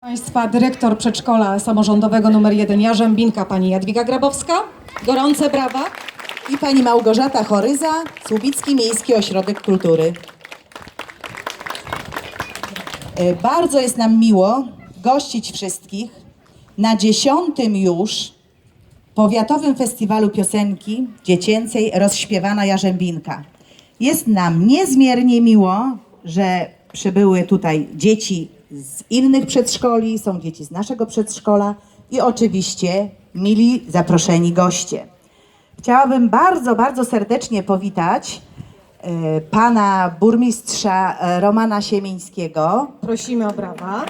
Państwa dyrektor przedszkola samorządowego nr 1 Jarzębinka, pani Jadwiga Grabowska. Gorące brawa. i pani Małgorzata Choryza, Słubicki Miejski Ośrodek Kultury. E, Bardzo jest nam miło gościć wszystkich na dziesiątym już Powiatowym Festiwalu Piosenki Dziecięcej Rozśpiewana Jarzębinka. Jest nam niezmiernie miło, że przybyły tutaj dzieci z innych przedszkoli, są dzieci z naszego przedszkola i oczywiście mili zaproszeni goście. Chciałabym bardzo, bardzo serdecznie powitać e, pana burmistrza e, Romana Siemińskiego, Prosimy o brawa.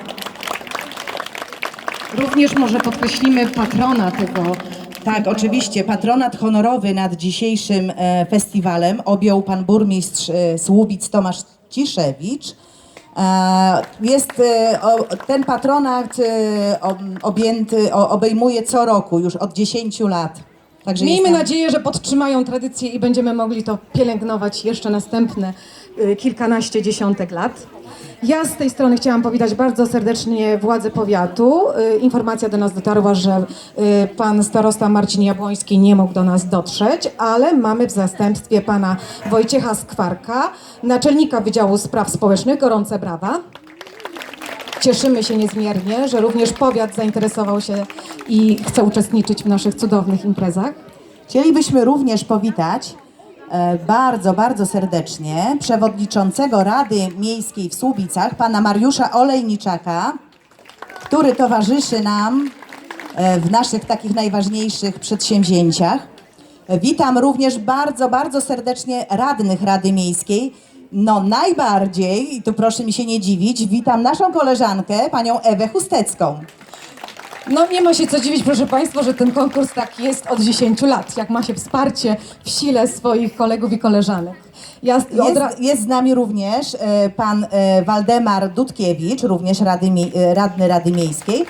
Również może podkreślimy patrona tego. Tak, oczywiście. Patronat honorowy nad dzisiejszym e, festiwalem objął pan burmistrz Słubic Tomasz Ciszewicz. E, Jest e, ten patronat e, ob- objęty, obejmuje co roku już od 10 lat. Także Miejmy jest nam- nadzieję, że podtrzymają tradycję i będziemy mogli to pielęgnować jeszcze następne y, kilkanaście dziesiątek lat. Ja z tej strony chciałam powitać bardzo serdecznie władze powiatu. Y, Informacja do nas dotarła, że y, pan starosta Marcin Jabłoński nie mógł do nas dotrzeć, ale mamy w zastępstwie pana Wojciecha Skwarka, naczelnika Wydziału Spraw Społecznych. Gorące brawa. Cieszymy się niezmiernie, że również powiat zainteresował się i chce uczestniczyć w naszych cudownych imprezach. Chcielibyśmy również powitać e, bardzo, bardzo serdecznie przewodniczącego Rady Miejskiej w Słubicach, pana Mariusza Olejniczaka, który towarzyszy nam e, w naszych takich najważniejszych przedsięwzięciach. Witam również bardzo, bardzo serdecznie radnych Rady Miejskiej. No najbardziej, i tu proszę mi się nie dziwić, witam naszą koleżankę, panią Ewę Chustecką. No nie ma się co dziwić, proszę Państwa, że ten konkurs taki jest od 10 lat, jak ma się wsparcie w sile swoich kolegów i koleżanek. Ja Jest, jest z nami również e, pan e, Waldemar Dudkiewicz, również Rady, e, radny Rady Miejskiej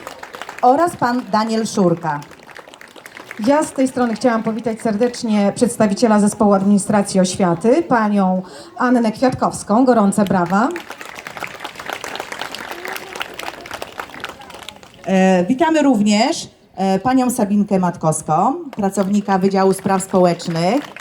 oraz pan Daniel Szurka. Ja z tej strony chciałam powitać serdecznie przedstawiciela Zespołu Administracji Oświaty, panią Annę Kwiatkowską. Gorące brawa. E, Witamy również e, panią Sabinkę Matkowską, pracownika Wydziału Spraw Społecznych.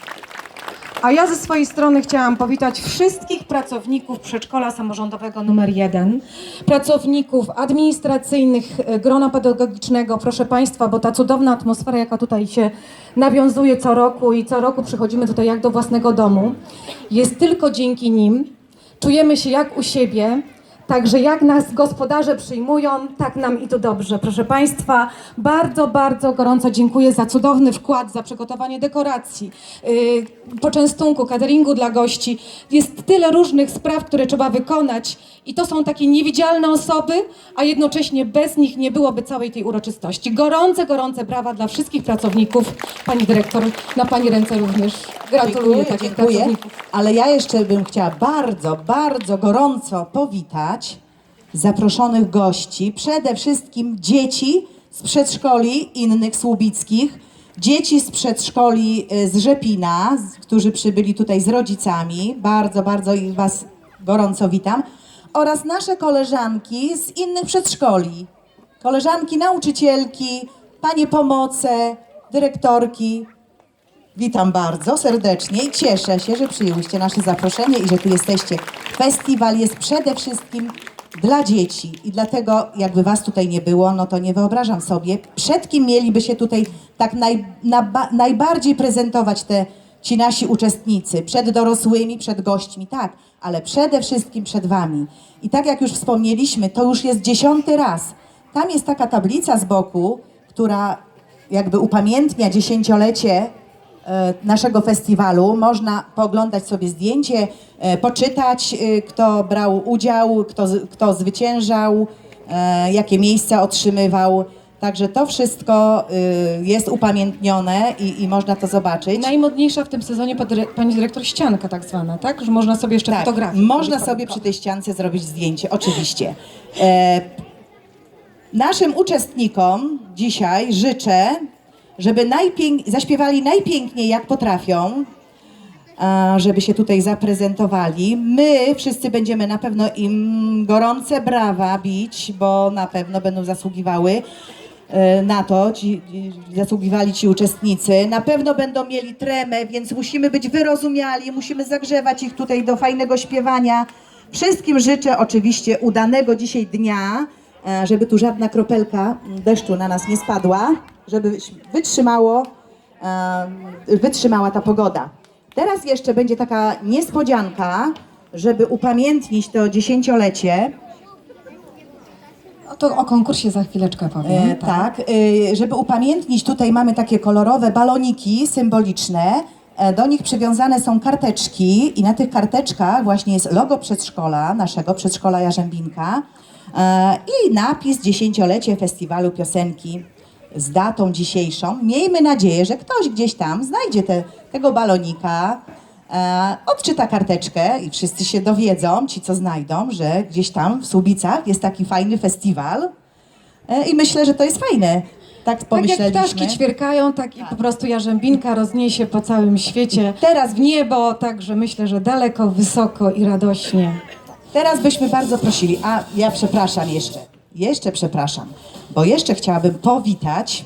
A ja ze swojej strony chciałam powitać wszystkich pracowników przedszkola samorządowego numer 1, pracowników administracyjnych, e, grona pedagogicznego, proszę Państwa, bo ta cudowna atmosfera, jaka tutaj się nawiązuje co roku i co roku przychodzimy tutaj jak do własnego domu, jest tylko dzięki nim. Czujemy się jak u siebie, Także jak nas gospodarze przyjmują, tak nam i tu dobrze. Proszę Państwa, bardzo, bardzo gorąco dziękuję za cudowny wkład, za przygotowanie dekoracji, yy, poczęstunku, cateringu dla gości. Jest tyle różnych spraw, które trzeba wykonać i to są takie niewidzialne osoby, a jednocześnie bez nich nie byłoby całej tej uroczystości. Gorące, gorące brawa dla wszystkich pracowników. Pani dyrektor, na Pani ręce również gratuluję takich dziękuję. pracowników. Ale ja jeszcze bym chciała bardzo, bardzo gorąco powitać zaproszonych gości, przede wszystkim dzieci z przedszkoli innych słubickich, dzieci z przedszkoli y, z Rzepina, którzy przybyli tutaj z rodzicami. Bardzo, bardzo ich Was gorąco witam. Oraz nasze koleżanki z innych przedszkoli. Koleżanki, nauczycielki, panie pomoce, dyrektorki, Witam bardzo serdecznie i cieszę się, że przyjęłyście nasze zaproszenie i że tu jesteście. Festiwal jest przede wszystkim dla dzieci i dlatego jakby was tutaj nie było, no to nie wyobrażam sobie, przed kim mieliby się tutaj tak naj, na, najbardziej prezentować te ci nasi uczestnicy, przed dorosłymi, przed gośćmi, tak, ale przede wszystkim przed wami. I tak jak już wspomnieliśmy, to już jest dziesiąty raz. Tam jest taka tablica z boku, która jakby upamiętnia dziesięciolecie naszego festiwalu. Można pooglądać sobie zdjęcie, e, poczytać, e, kto brał udział, kto, kto zwyciężał, e, jakie miejsca otrzymywał. Także to wszystko e, jest upamiętnione i, i można to zobaczyć. Najmodniejsza w tym sezonie pani dyrektor ścianka tak zwana, tak? Że można sobie jeszcze Tak, fotografię. można sobie przy tej ściance zrobić zdjęcie, oczywiście. E, naszym uczestnikom dzisiaj życzę, żeby najpięk- zaśpiewali najpiękniej jak potrafią, żeby się tutaj zaprezentowali. My wszyscy będziemy na pewno im gorące brawa bić, bo na pewno będą zasługiwały e, na to, ci, zasługiwali ci uczestnicy. Na pewno będą mieli tremę, więc musimy być wyrozumiali, musimy zagrzewać ich tutaj do fajnego śpiewania. Wszystkim życzę oczywiście udanego dzisiaj dnia, e, żeby tu żadna kropelka deszczu na nas nie spadła, żeby wytrzymało, wytrzymała ta pogoda. Teraz jeszcze będzie taka niespodzianka, żeby upamiętnić to dziesięciolecie. O, to o konkursie za chwileczkę powiem. E, tak, e, żeby upamiętnić, tutaj mamy takie kolorowe baloniki symboliczne. E, Do nich przywiązane są karteczki i na tych karteczkach właśnie jest logo przedszkola, naszego przedszkola Jarzębinka e, i napis dziesięciolecie festiwalu piosenki z datą dzisiejszą. Miejmy nadzieję, że ktoś gdzieś tam znajdzie te, tego balonika, e, odczyta karteczkę i wszyscy się dowiedzą, ci co znajdą, że gdzieś tam w Słubicach jest taki fajny festiwal E, I myślę, że to jest fajne. Tak Tak jak ptaszki ćwierkają, tak i po prostu jarzębinka rozniesie po całym świecie. Teraz w niebo, także myślę, że daleko, wysoko i radośnie. Teraz byśmy bardzo prosili, a ja przepraszam jeszcze, jeszcze przepraszam, bo jeszcze chciałabym powitać,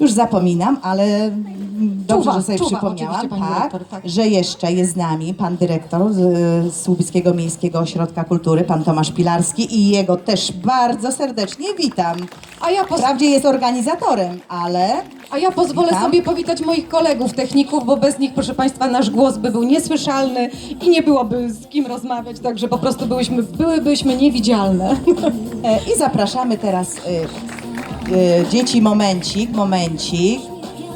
już zapominam, ale dobrze, Czuwa, że sobie czuwa, przypomniałam, tak, dyrektor, tak. że jeszcze jest z nami pan dyrektor z, Słubickiego Miejskiego Ośrodka Kultury, pan Tomasz Pilarski i jego też bardzo serdecznie witam. A ja, Wprawdzie jest organizatorem, ale a ja pozwolę Witam. sobie powitać moich kolegów techników, bo bez nich, proszę Państwa, nasz głos by był niesłyszalny i nie byłoby z kim rozmawiać, także po prostu byłyśmy, byłybyśmy niewidzialne. E, I zapraszamy teraz y, dzieci momencik, momencik.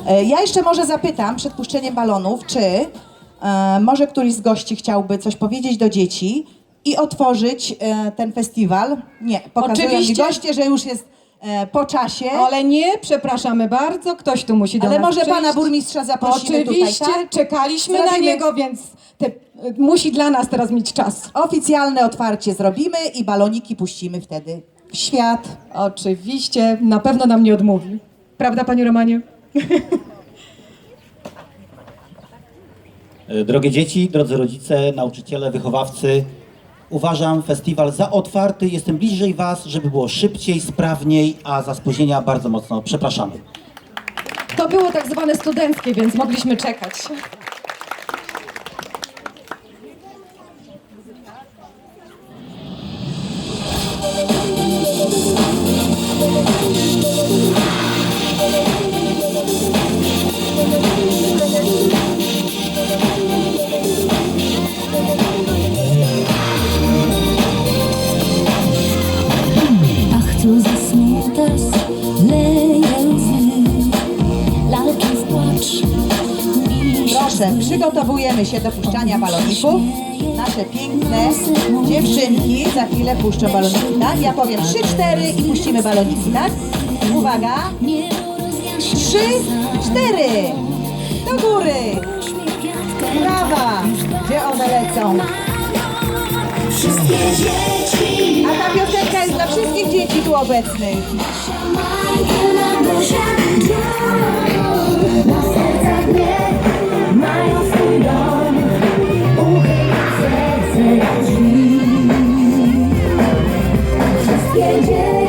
E, Ja jeszcze może zapytam przed puszczeniem balonów, czy e, może któryś z gości chciałby coś powiedzieć do dzieci i otworzyć e, ten festiwal? Nie, pokazują mi Oczywiście. goście, że już jest e, po czasie. Ale nie, przepraszamy bardzo, ktoś tu musi do Ale nas może przyjść. pana burmistrza zaprosimy Oczywiście, tutaj, tak? czekaliśmy na Zrobimy- niego, więc te, musi dla nas teraz mieć czas. Oficjalne otwarcie zrobimy i baloniki puścimy wtedy świat. Oczywiście, na pewno nam nie odmówi. Prawda, Panie Romanie? E, Drogie dzieci, drodzy rodzice, nauczyciele, wychowawcy, uważam festiwal za otwarty. Jestem bliżej Was, żeby było szybciej, sprawniej, a za spóźnienia bardzo mocno przepraszamy. To było tak zwane studenckie, więc mogliśmy czekać. Przygotowujemy się do puszczania baloników. Nasze piękne dziewczynki za chwilę puszczą baloniki, tak? Ja powiem 3-4 i puścimy baloniki, tak? Uwaga! Niebo rozjaśnia 3, 4! Do góry! Brawa! Gdzie one lecą? Wszystkie dzieci A ta piosenka jest dla wszystkich dzieci tu obecnych. Na sercach 感觉